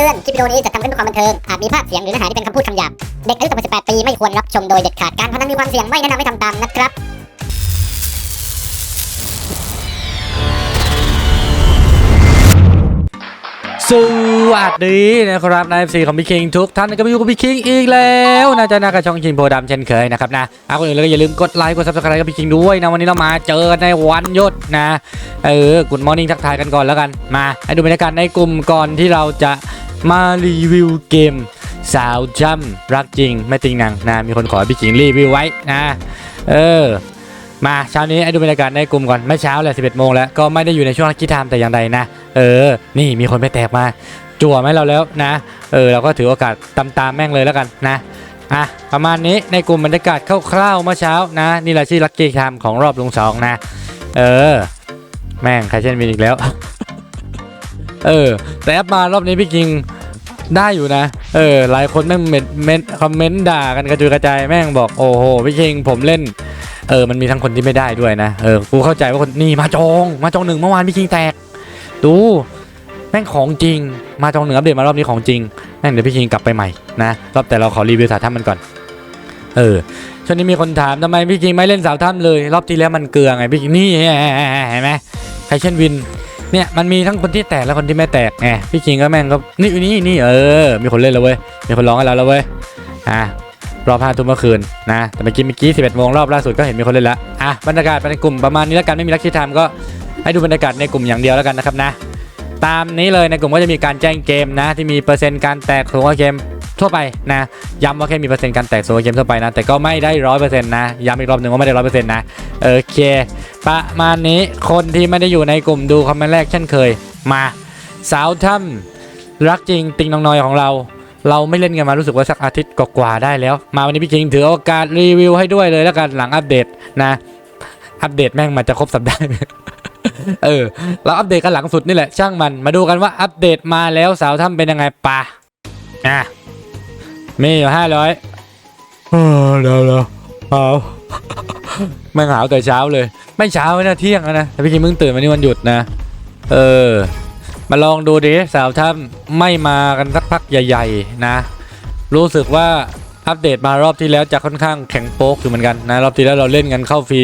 ตือน คลิปวิดีโอนี้จะทำขึ้นเพื่อความบันเทิง อาจมีภาพเสียงหรือเนื้อหาที่เป็นคำพูดคำหยาบ เด็กอายุต่ำกว่า 18 ปีไม่ควรรับชมโดยเด็ดขาด การพนันมีความเสี่ยงไม่แนะนำให้ทำตามนะครับ สวัสดีนะครับนายซีของพี่คิงทุกท่านก็มาอยู่กับพี่คิงอีกแล้วนะจ๊ะนะกับช่องคิงโพดำเช่นเคยนะครับนะเอาคนอื่นเลยก็อย่าลืมกดไลค์กดซับสไครต์กับพี่คิงด้วยนะวันนี้เรามาเจอในวันหยุดนะ เออกุดมอร์นิ่งทักทายกันก่อนแล้วกัน มา ให้ดูบรรยากาศในกลุ่มก่อนที่เราจะ มารีวิวเกม สาวจำรักจริง ไม่ติงนังนะมีคนขอพี่คิงรีวิวไว้นะเออมาเช้านี้ให้ดูบรรยากาศในกลุ่มก่อนไม่เช้าแหละ11โมงแล้วก็ไม่ได้อยู่ในช่วงลักกี้ไทม์แต่อย่างใดนะเออ นี่มีคนไปแตกมา จั่วไหมเราแล้วนะ เออเราก็ถือโอกาสตามตามๆแม่งเลยแล้วกันนะอะประมาณนี้ในกลุ่มบรรยากาศคร่าวๆเมื่อเช้านะ นี่แหละชื่อลักกี้ไทม์ของรอบลงสองนะ เออ แม่งใครเช่นวินอีกแล้ว เออ แต่แอปมารอบนี้พี่กิงได้อยู่นะ เออ หลายคนแม่งเมนเมนคอมเมนต์ด่ากันกระจุยกระจายแม่งบอกโอ้โหพี่คิงผมเล่น เออ มันมีทั้งคนที่ไม่ได้ด้วยนะ เออ กูเข้าใจว่าคนนี่มาจองมาจองหนึ่งเมื่อวานพี่คิงแตก ดู แม่งของจริง มาจองหนึ่งอัปเดตมารอบนี้ของจริง แม่งเดี๋ยวพี่คิงกลับไปใหม่นะรอบแต่เราขอรีวิวสาวถ้ำมันก่อน เออ ช่วงนี้มีคนถามทำไมพี่คิงไม่เล่นสาวถ้ำเลย รอบที่แล้วมันเกลือไงพี่คิงนี่เห็นไหมใครเช่นวิน เนี่ยมันมีทั้งคนที่แตกและคนที่ไม่แตกไงพี่คิงก็แม่งก็นี่นี่นี่เออ มีคนเล่นแล้วเว้ยมีคนร้องให้เราแล้วเว้ยอะรอบห้าทุ่มเมื่อคืนนะแต่เมื่อกี้เมื่อกี้11โมงรอบล่าสุดก็เห็นมีคนเล่นแล้วอะบรรยากาศในกลุ่มประมาณนี้แล้วกันไม่มีลักกี้ไทม์ก็ให้ดูบรรยากาศในกลุ่มอย่างเดียวแล้วกันนะครับนะ ตามนี้เลยในกลุ่มก็จะมีการแจ้งเกมนะ ที่มีเปอร์เซ็นต์การแตกสูงเกม ทั่วไปนะย้ำว่าแค่มีเปอร์เซ็นต์การแตกสูงกว่าเกมทั่วไปนะ แต่ก็ไม่ได้ร้อยเปอร์เซ็นต์นะย้ำอีกรอบหนึ่งว่าไม่ได้ร้อยเปอร์เซ็นต์นะโอเค ประมาณนี้คนที่ไม่ได้อยู่ในกลุ่มดูคอมเมนต์แรกเช่นเคยมาสาวถ้ำรักจริงติงน้องน้อยของเรา เราไม่เล่นกันมารู้สึกว่าสักอาทิตย์กว่าๆได้แล้ว มาวันนี้พี่คิงถือโอกาสรีวิวให้ด้วยเลยแล้วกันหลังอัปเดตนะอัปเดตแม่งมันจะครบสัปดาห์เออเราอัปเดตกันหลังสุดนี่แหละช่างมันมาดูกันว่าอัปเดตมาแล้วสาวถ้ำเป็นยังไงปะอะ มีอยู่ห้าร้อยเดี๋ยวเดี๋ยวเอาแม่งหาวแต่เช้าเลย ไม่เช้านะเที่ยงแล้วนะแต่พี่คิงเพิ่งตื่นวันนี้วันหยุดนะ เออ มาลองดูดิสาวถ้ำไม่มากันสักพักใหญ่ ๆ นะ รู้สึกว่าอัปเดตมารอบที่แล้วจะค่อนข้างแข็งโป๊กอยู่เหมือนกันนะรอบที่แล้วเราเล่นกันเข้าฟรี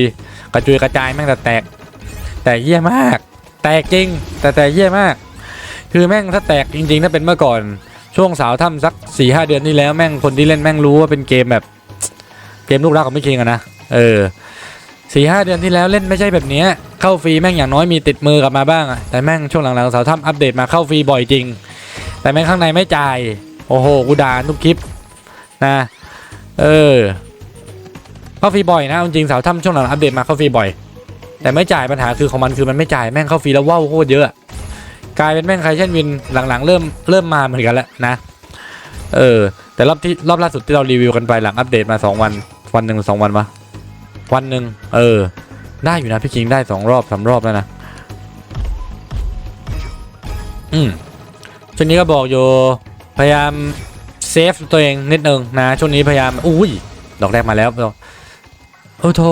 กระจุยกระจายแม่งแต่แตก แต่เยี่ยมาก แตกจริง แต่แต่เยี่ยมาก คือแม่งถ้าแตกจริง ๆ ถ้าเป็นเมื่อก่อน ช่วงสาวถ้ำสัก4ีหเดือนที่แล้วแม่งคนที่เล่นแม่งรู้ว่าเป็นเกมแบบเกมลูกรักของไม่คิงอะนะเออสี่ห้าเดือนที่แล้วเล่นไม่ใช่แบบเนี้ยเข้าฟรีแม่งอย่างน้อยมีติดมือกลับมาบ้างอะแต่แม่งช่วงหลังๆสาวถ้ำอัปเดตมาเข้าฟรีบ่อยจริง แต่แม่งข้างในไม่จ่าย โอ้โหกูด่าทุกคลิปนะเออเข้าฟรีบ่อยนะจริงสาวถ้ำช่วงหลังอัปเดตมาเข้าฟรีบ่อย แต่ไม่จ่ายปัญหาคือของมันคือมันไม่จ่ายแม่งเข้าฟรีแล้วว้าวโคตรเยอะ กลายเป็นแม่งใครเช่นวินหลังๆ เริ่มเริ่มมาเหมือนกันแล้วนะ เออ แต่รอบที่รอบล่าสุดที่เรารีวิวกันไปหลังอัปเดตมาสองวัน วันหนึ่งสองวันวะวันหนึ่งเออ ได้อยู่นะพี่คิงได้สองรอบสามรอบแล้วนะ อืมช่วงนี้ก็บอกอยู่ พยายามเซฟตัวเองนิดนึงนะช่วงนี้พยายามอุ้ยดอกแรกมาแล้วโอ้โถ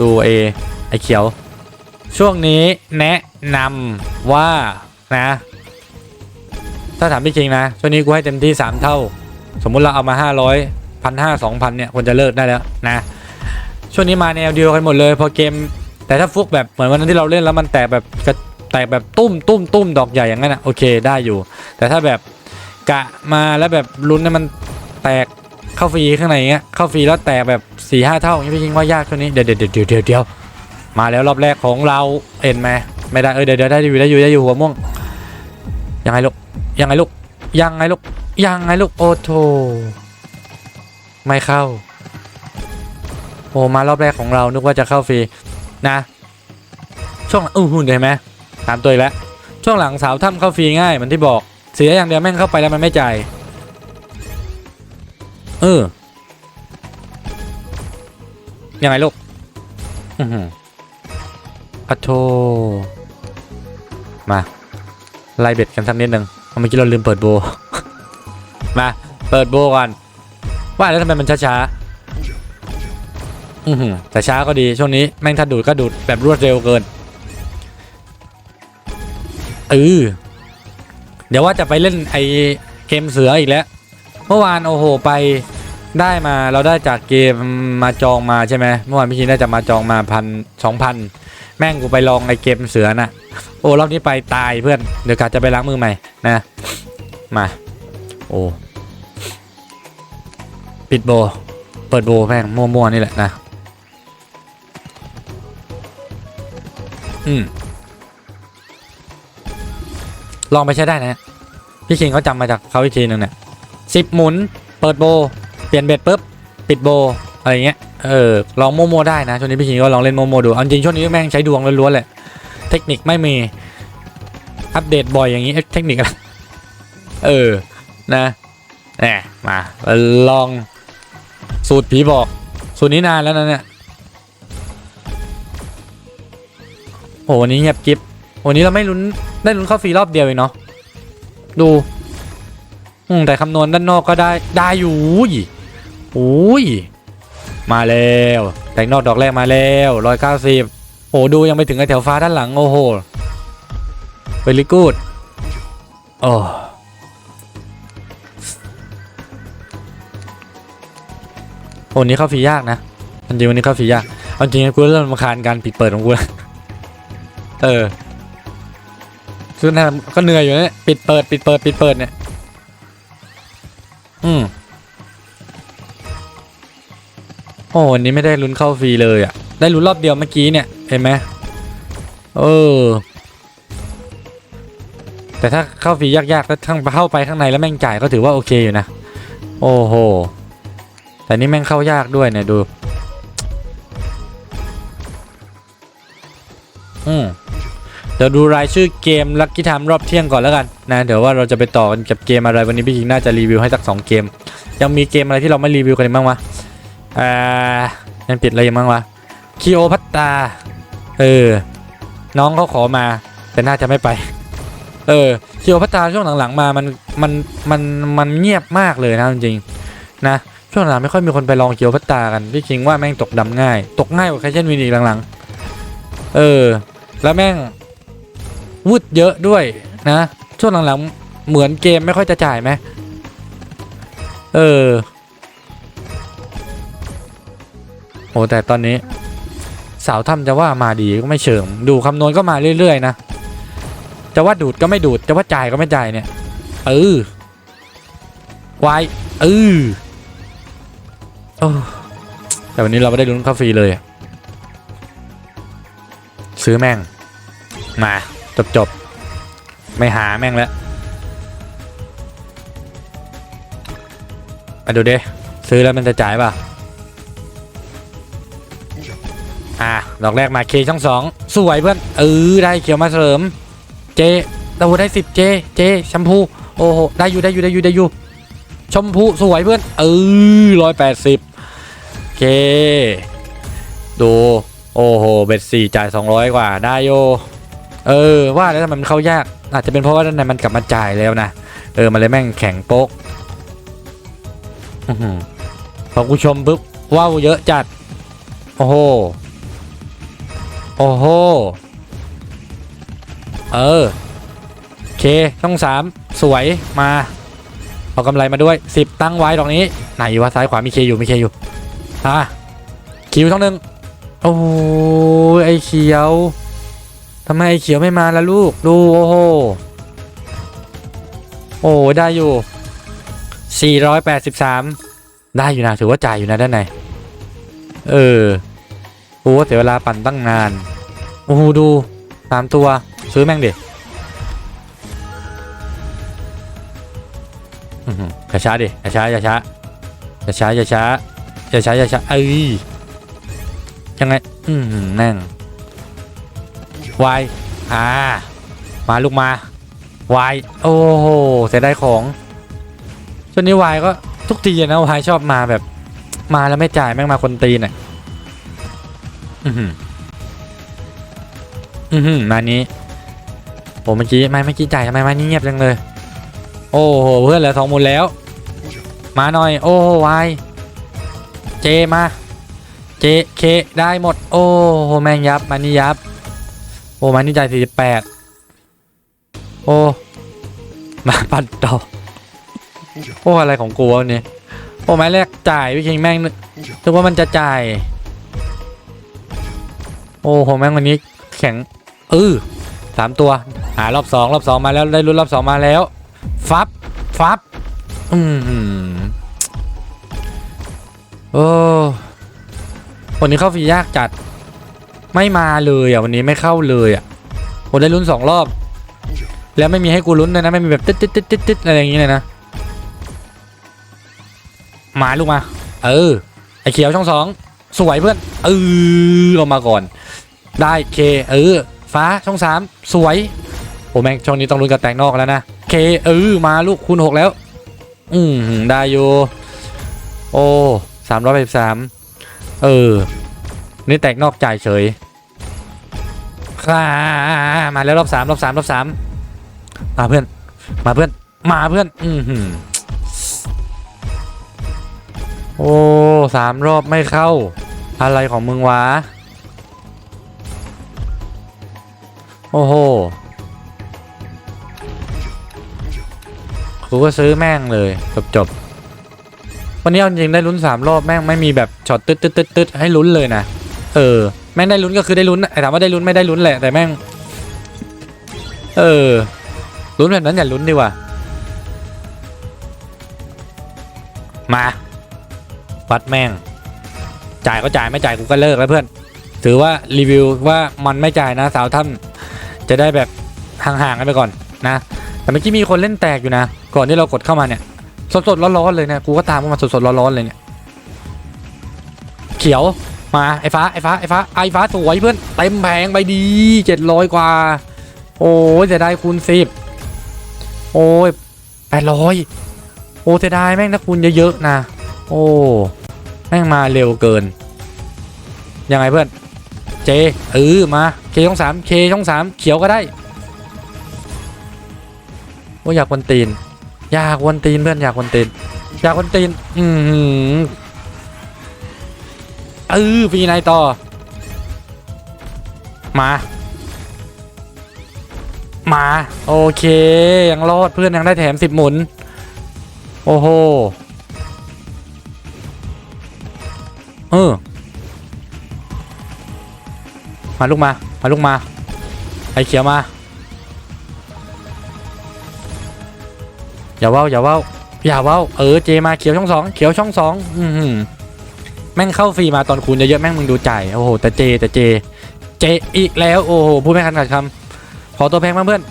ดูเอไอเขียว ช่วงนี้แนะนำว่านะ ถ้าถามพี่คิงนะ ช่วงนี้กูให้เต็มที่ 3 เท่า สมมุติเราเอามา 500พันห้าสองพันเนี่ยควรจะเลิกได้แล้วนะ ช่วงนี้มาแนวเดียวกันหมดเลยพอเกม แต่ถ้าฟุกแบบเหมือนวันนั้นที่เราเล่นแล้วมันแตกแบบกระแตกแบบตุ้มตุ้มตุ้มดอกใหญ่อย่างนั้นอะโอเคได้อยู่ แต่ถ้าแบบกะมาแล้วแบบลุ้นให้มันแตกเข้าฟรีข้างในอย่างเงี้ยเข้าฟรีแล้วแตกแบบ4ี่ห้าเท่าอย่างนี้พี่คิงว่ายากช่วงนี้เดี๋ยวเดี๋ยวเดี๋ยวเดี๋ยว มาแล้วรอบแรกของเราเห็นไหมไม่ได้เออเดี๋ยวเดี๋ยวได้อยู่ได้อยู่ได้อยู่หัวม่วงยังไงลูกยังไงลูกยังไงลูกยังไงลูกโอ้โถไม่เข้าโอ้มารอบแรกของเรานึกว่าจะเข้าฟรีนะ ช่วงอู้หูเห็นไหมถามตัวอีกแล้วช่วงหลังสาวถ้ำเข้าฟรีง่ายเหมือนที่บอกเสียอย่างเดียวแม่งเข้าไปแล้วมันไม่จ่ายเออยังไงลูกอือ ออะโทมาไล่เบ็ดกันสักนิดหนึ่งเพราะเมื่อกี้เราลืมเปิดโบ มาเปิดโบก่อนว่าแล้วทำไมมันช้าๆอือหือแต่ช้าก็ดีช่วงนี้แม่งถ้าดูดก็ดูดแบบรวดเร็วเกินเออเดี๋ยวว่าจะไปเล่นไอเกมเสืออีกแล้ว เมื่อวานโอ้โหไปได้มาเราได้จากเกมมาจองมาใช่ไหมเมื่อวานพี่ชินได้จะมาจองมาพันสองพัน แม่งกูไปลองไอเกมเสือน่ะโอ้รอบนี้ไปตายเพื่อนเดี๋ยวกาจะไปล้างมือใหม่นะมาโอ้ปิดโบ เปิดโบแม่งมั่วๆนี่แหละนะอืมลองไปใช้ได้นะพี่คิงเขาจำมาจากเขาอีกทีหนึ่งเนี่ยสิบหมุน เปิดโบ เปลี่ยนเบ็ดปุ๊บ ปิดโบ อะไรเงี้ย เออลองโมโมได้นะช่วงนี้พี่คิงก็ลองเล่นโมโมดูเอาจริงช่วงนี้แม่งใช้ดวงล้วนๆแหละเทคนิคไม่มีอัปเดตบ่อยอย่างนี้เทคนิคอะไรเออนะแหมมาลองสูตรผีบอก สูตรนี้นานแล้วนะเนี่ยโหวันนี้เงียบกิ๊บวันนี้เราไม่ลุ้นได้ลุ้นเข้าฟรีรอบเดียวเองเนาะดูอืมแต่คำนวณด้านนอกก็ได้ได้อยู่อุ้ยอุ้ย มาแล้วแต่งนอกดอกแรกมาแล้วร้อยเก้าสิบโอ้ดูยังไปถึงไอแถวฟ้าด้านหลังโอ้โหเวลิกูดโอ้โหวันนี้เข้าฟรียากนะจริงวันนี้เข้าฟรียากจริงกูเริ่มรำคาญการปิดเปิดของกูแล้วเออซึ่งนก็เหนื่อยอยู่เนี่ยปิดเปิดปิดเปิดปิดเปิดเนี่ยอืม อ้วันนี้ไม่ได้ลุ้นเข้าฟรีเลยอะ ได้ลุ้นรอบเดียวเมื่อกี้เนี่ย เห็นไหมเออ แต่ถ้าเข้าฟรียากๆแล้วทั้งเข้าไปข้างในแล้วแม่งจ่ายก็ถือว่าโอเคอยู่นะ โอ้โห แต่นี่แม่งเข้ายากด้วยเนี่ยดูอืมเดี๋ยวดูรายชื่อเกมลักกี้ไทม์รอบเที่ยงก่อนแล้วกันนะ เดี๋ยวว่าเราจะไปต่อกันกับเกมอะไรวันนี้พี่คิงน่าจะรีวิวให้สักสองเกม ยังมีเกมอะไรที่เราไม่รีวิวกันบ้างวะ อ่ายังปิดอะไรอยู่บ้งวะคีโอพัตตา เออ น้องเขาขอมา แต่น่าจะไม่ไป เออคีโอพัตตาช่วงหลังๆมามันมันมันมันเงียบมากเลยนะจริงๆนะช่วงหลังไม่ค่อยมีคนไปลองคีโอพัตตากันพี่คิงว่าแม่งตกดำง่าย ตกง่ายกว่าแคชเชนวินอีกหลังๆ เออ แล้วแม่งวุดเยอะด้วยนะช่วงหลังๆเหมือนเกมไม่ค่อยจะจ่ายไหมเออ อ้แต่ตอนนี้ สาวถ้ำจะว่ามาดีก็ไม่เชิง ดูคำนวณก็มาเรื่อยๆนะ จะว่าดูดก็ไม่ดูด จะว่าจ่ายก็ไม่จ่ายเนี่ย เออวายเออแต่วันนี้เราไม่ได้ลุ้นคาฟรีเลย ซื้อแม่ง มาจบจบๆไม่หาแม่งแล้วมาดูเดิซื้อแล้วมันจะจ่ายป่ะ อะดอกแรกมาเคช่องสองสวยเพื่อนเออได้เขียวมาเสริม เจเราได้สิบเจเจแชมพูโอ้โหได้อยู่ได้อยู่ได้อยู่ได้อยู่ชมพูสวยเพื่อนเออร้อยแปดสิบเค ดู โอ้โห เบ็ดสี่จ่ายสองร้อยกว่าได้โยเออ ว่าแล้วทำไมมันเข้ายาก อาจจะเป็นเพราะว่าด้านในมันกลับมาจ่ายแล้วนะ เออ มันเลยแม่งแข็งโป๊กพอกูชมปุ๊บว้าวเยอะจัด โอ้โห โอ้โห เออเค ช่องสามสวยมา เอากำไรมาด้วยสิบตั้งไว้ดอกนี้ ไหนวะซ้ายขวามีเคอยู่มีเคอยู่อะคิวช่องหนึ่งโอ้ยไอเขียวทำไมไอเขียวไม่มาล่ะลูก ดู โอ้โห โอ้ได้อยู่ 483 ได้อยู่นะ ถือว่าจ่ายอยู่นะด้านใน เออ โอ้เสียเวลาปั่นตั้งนาน โอ้โหดูสามตัว ซื้อแม่งเดิอื้อหืออย่าช้าดิอย่าช้าอย่าช้าอย่าช้าอย่าช้าอย่าช้าอย่าช้าเอ้ยยังไง อืมแม่งวายอ่า มาลูกมาวายโอ้โหเสียดายของช่วงนี้วายก็ทุกทีนะวายชอบมาแบบ มาแล้วไม่จ่ายแม่งมาคนตีน่ะ อือหืออือหือมานี้โอ้เมื่อกี้ไม่เมื่อกี้จ่ายทำไมมานี่เงียบจังเลย โอ้โหเพื่อนเหลือสองหมุนแล้ว มาหน่อย โอ้วายเจมาเจเคได้หมด โอ้โหแมงยับมานี่ยับ โอ้มานี่จ่ายสี่สิบแปดโอ้มาปั่นต่อโอ้อะไรของกูวะเนี่ยโอ้ไม้แรกจ่ายพี่คิงแม่งนึกว่ามันจะจ่าย โอ้โหแม่งวันนี้แข็งเออสามตัวหารอบสองรอบสองมาแล้วได้ลุ้นรอบสองมาแล้ว ฟับ ฟับ อืมโอ้วันนี้เข้าฟรียากจัด ไม่มาเลยอะวันนี้ไม่เข้าเลยอะผมได้ลุ้นสองรอบ แล้วไม่มีให้กูลุ้นเลยนะไม่มีแบบตึ๊ดตึ๊ดตึ๊ดตึ๊ดตึ๊ดอะไรอย่างงี้เลยนะมาลูกมา เออไอเขียวช่องสอง สวยเพื่อนเออเอามาก่อน ได้เคเออ ฟ้าช่องสามสวยโอ้แม่งช่องนี้ต้องลุ้นกับแตงนอกแล้วนะเคเออมาลูกคูณหกแล้ว อืมได้อยู่โอ้สามร้อยแปดสามเออ นี่แตกนอกจ่ายเฉยค่ะมาแล้วรอบสามรอบสามรอบสามมาเพื่อน มาเพื่อน มาเพื่อน อือหือโอ้สามรอบไม่เข้า อะไรของมึงวะ โอ้โห กูก็ซื้อแม่งเลยจบจบๆวันนี้เอาจริงได้ลุ้นสามรอบแม่งไม่มีแบบช็อตตึ๊ดตึ๊ดตึ๊ดตึ๊ดให้ลุ้นเลยนะ เออ แม่งได้ลุ้นก็คือได้ลุ้นไอ้ถามว่าได้ลุ้นไม่ได้ลุ้นแหละแต่แม่ง เออ ลุ้นแบบนั้นอย่าลุ้นดีกว่า มา วัดแม่ง จ่ายก็จ่ายไม่จ่ายกูก็เลิกแล้วเพื่อน ถือว่ารีวิวว่ามันไม่จ่ายนะสาวท่านจะได้แบบห่างๆกันไปก่อนนะ แต่เมื่อกี้มีคนเล่นแตกอยู่นะ ก่อนที่เรากดเข้ามาเนี่ย สดๆร้อนๆเลยเนี่ยกูก็ตามมาสดๆร้อนๆเลยเนี่ยเขียวมาไอ้ฟ้าไอ้ฟ้าไอ้ฟ้าไอ้ฟ้าสวยเพื่อนเต็มแผงไปดีเจ็ดร้อยกว่า โอ้ยเสียดายคูณสิบโอ้ยแปดร้อยโอ้เสียดายแม่งถ้าคูณเยอะๆนะ โอ้ แม่งมาเร็วเกิน ยังไงเพื่อนเจเออมาเคช่องสามเคช่องสามเขียวก็ได้โอ้อยากวันตีน อยากวันตีนเพื่อนอยากวันตีนอยากวันตีนอือหือเออฟรีไนายต่อ มา มา โอเค ยังรอดเพื่อนยังได้แถมสิบหมุน โอ้โห เออ มาลูกมา มาลูกมา ไอเขียวมา อย่าเว้าอย่าเว้าอย่าเว้าเออเจมาเขียวช่องสองเขียวช่องสองอือหือแม่งเข้าฟรีมาตอนคูณเยอะๆแม่งมึงดูใจโอ้โหแต่เจแต่เจ เจอีกแล้วโอ้โหพูดไม่ทันขาดคำขอตัวแพงบ้างเพื่อน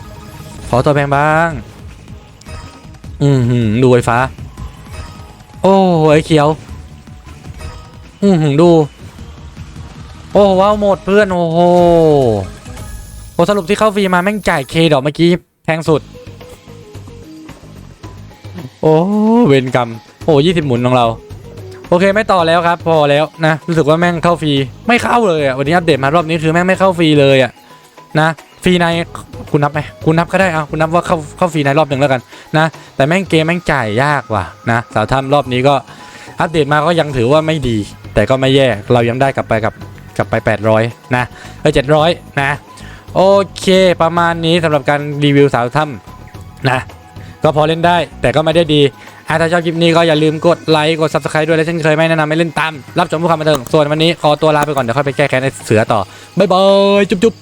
ขอตัวแพงบ้าง อือหือดูไฟฟ้า โอ้ไอเขียว อือหือดู โอ้โหว้าวหมดเพื่อน โอ้โหโอสรุปที่เข้าฟรีมาแม่งจ่ายเคดอกเมื่อกี้แพงสุด โอ้เวรกรรม โอ้ยี่สิบหมุนของเรา โอเคไม่ต่อแล้วครับ พอแล้วนะ รู้สึกว่าแม่งเข้าฟรี ไม่เข้าเลยอะ วันนี้อัปเดตมารอบนี้คือแม่งไม่เข้าฟรีเลยอะ นะฟรีในคุณนับไหมคุณนับก็ได้เอาคุณนับว่าเข้าเข้าฟรีในรอบหนึ่งแล้วกันนะ แต่แม่งเกมแม่งจ่ายยากว่ะนะสาวทำรอบนี้ก็อัปเดตมาก็ยังถือว่าไม่ดี แต่ก็ไม่แย่เรายังได้กลับไปกับกลับไป 800 นะเออ700 นะ โอเคประมาณนี้สำหรับการรีวิวสาวถ้ำนะ ก็พอเล่นได้แต่ก็ไม่ได้ดีถ้าชอบคลิปนี้ก็อย่าลืมกดไลค์กด subscribe ด้วยและเช่นเคยไม่แนะนำให้เล่นตาม รับชมผู้ความบันเทิงส่วนวันนี้ขอตัวลาไปก่อนเดี๋ยวค่อยไปแก้แค้นในเสือต่อ บ๊ายบาย จุ๊บ